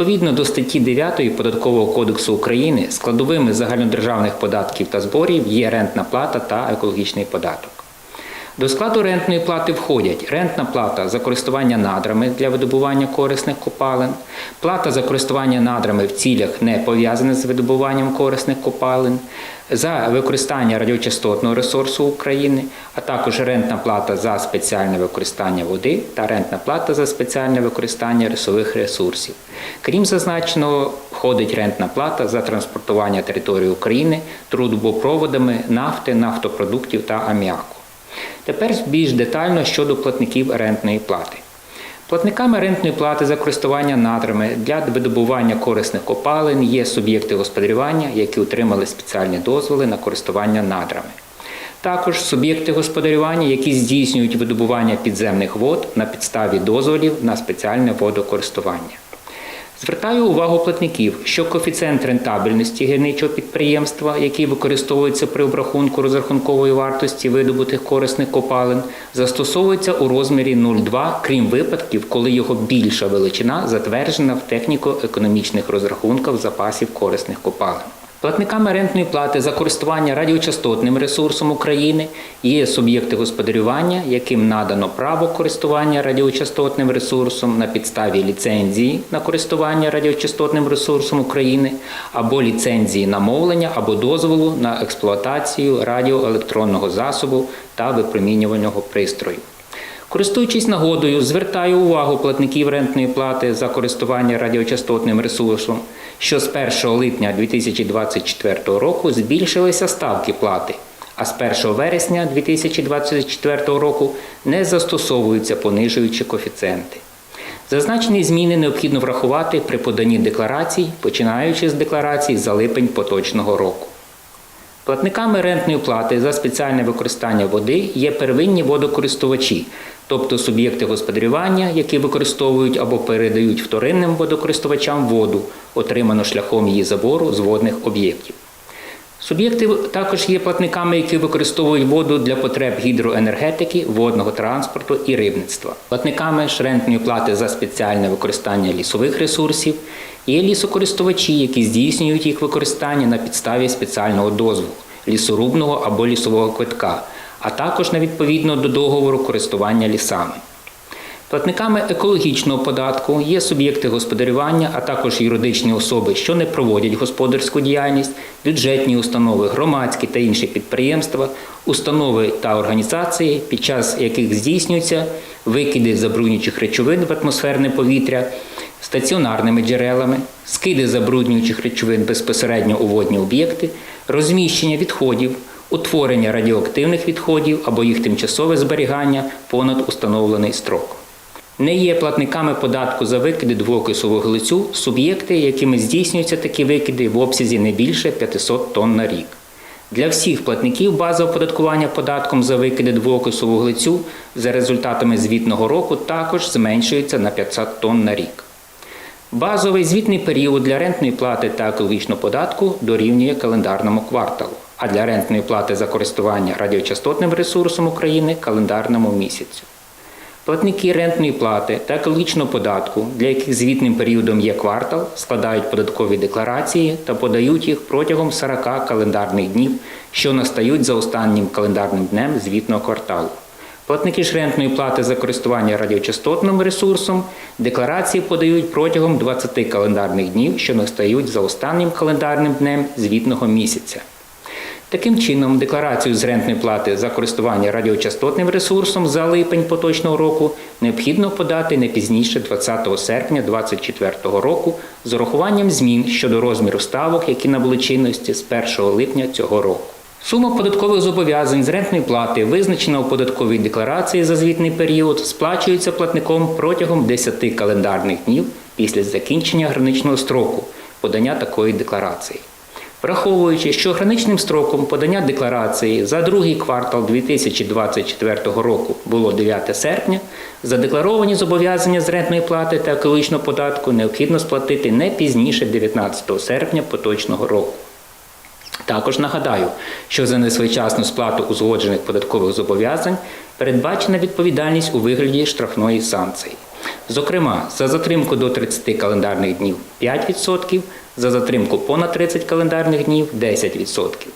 Відповідно до статті 9 Податкового кодексу України складовими загальнодержавних податків та зборів є рентна плата та екологічний податок. До складу рентної плати входять рентна плата за користування надрами для видобування корисних копалин, плата за користування надрами в цілях не пов'язаних з видобуванням корисних копалин, за використання радіочастотного ресурсу України, а також рентна плата за спеціальне використання води та рентна плата за спеціальне використання рисових ресурсів. Крім зазначеного, входить рентна плата за транспортування території України трубопроводами нафти, нафтопродуктів та аміаку. Тепер більш детально щодо платників рентної плати. Платниками рентної плати за користування надрами для видобування корисних копалин є суб'єкти господарювання, які отримали спеціальні дозволи на користування надрами. Також суб'єкти господарювання, які здійснюють видобування підземних вод на підставі дозволів на спеціальне водокористування. Звертаю увагу платників, що коефіцієнт рентабельності гірничого підприємства, який використовується при обрахунку розрахункової вартості видобутих корисних копалин, застосовується у розмірі 0,2, крім випадків, коли його більша величина затверджена в техніко-економічних розрахунках запасів корисних копалин. Платниками рентної плати за користування радіочастотним ресурсом України є суб'єкти господарювання, яким надано право користування радіочастотним ресурсом на підставі ліцензії на користування радіочастотним ресурсом України або ліцензії на мовлення або дозволу на експлуатацію радіоелектронного засобу та випромінювального пристрою. Користуючись нагодою, звертаю увагу платників рентної плати за користування радіочастотним ресурсом, що з 1 липня 2024 року збільшилися ставки плати, а з 1 вересня 2024 року не застосовуються понижуючі коефіцієнти. Зазначені зміни необхідно врахувати при поданні декларацій, починаючи з декларацій за липень поточного року. Платниками рентної плати за спеціальне використання води є первинні водокористувачі, тобто суб'єкти господарювання, які використовують або передають вторинним водокористувачам воду, отриману шляхом її забору з водних об'єктів. Суб'єкти також є платниками, які використовують воду для потреб гідроенергетики, водного транспорту і рибництва. Платниками ж рентної плати за спеціальне використання лісових ресурсів є лісокористувачі, які здійснюють їх використання на підставі спеціального дозволу лісорубного або лісового квитка, а також на відповідно до договору користування лісами. Платниками екологічного податку є суб'єкти господарювання, а також юридичні особи, що не проводять господарську діяльність, бюджетні установи, громадські та інші підприємства, установи та організації, під час яких здійснюються викиди забруднюючих речовин в атмосферне повітря стаціонарними джерелами, скиди забруднюючих речовин безпосередньо у водні об'єкти, розміщення відходів, утворення радіоактивних відходів або їх тимчасове зберігання понад установлений строк. Не є платниками податку за викиди двоокису вуглецю суб'єкти, якими здійснюються такі викиди в обсязі не більше 500 тонн на рік. Для всіх платників база оподаткування податком за викиди двоокису вуглецю за результатами звітного року також зменшується на 500 тонн на рік. Базовий звітний період для рентної плати та екологічного податку дорівнює календарному кварталу, а для рентної плати за користування радіочастотним ресурсом України календарному місяцю. Платники рентної плати та екологічного податку, для яких звітним періодом є квартал, складають податкові декларації та подають їх протягом 40 календарних днів, що настають за останнім календарним днем звітного кварталу. Платники ж рентної плати за користування радіочастотним ресурсом декларації подають протягом 20 календарних днів, що настають за останнім календарним днем звітного місяця. Таким чином, декларацію з рентної плати за користування радіочастотним ресурсом за липень поточного року необхідно подати не пізніше 20 серпня 2024 року з урахуванням змін щодо розміру ставок, які набули чинності з 1 липня цього року. Сума податкових зобов'язань з рентної плати, визначена у податковій декларації за звітний період, сплачується платником протягом 10 календарних днів після закінчення граничного строку подання такої декларації. Враховуючи, що граничним строком подання декларації за другий квартал 2024 року було 9 серпня, задекларовані зобов'язання з рентної плати та екологічного податку необхідно сплатити не пізніше 19 серпня поточного року. Також нагадаю, що за несвоєчасну сплату узгоджених податкових зобов'язань передбачена відповідальність у вигляді штрафної санкції. Зокрема, за затримку до 30 календарних днів 5%, за затримку понад 30 календарних днів 10%.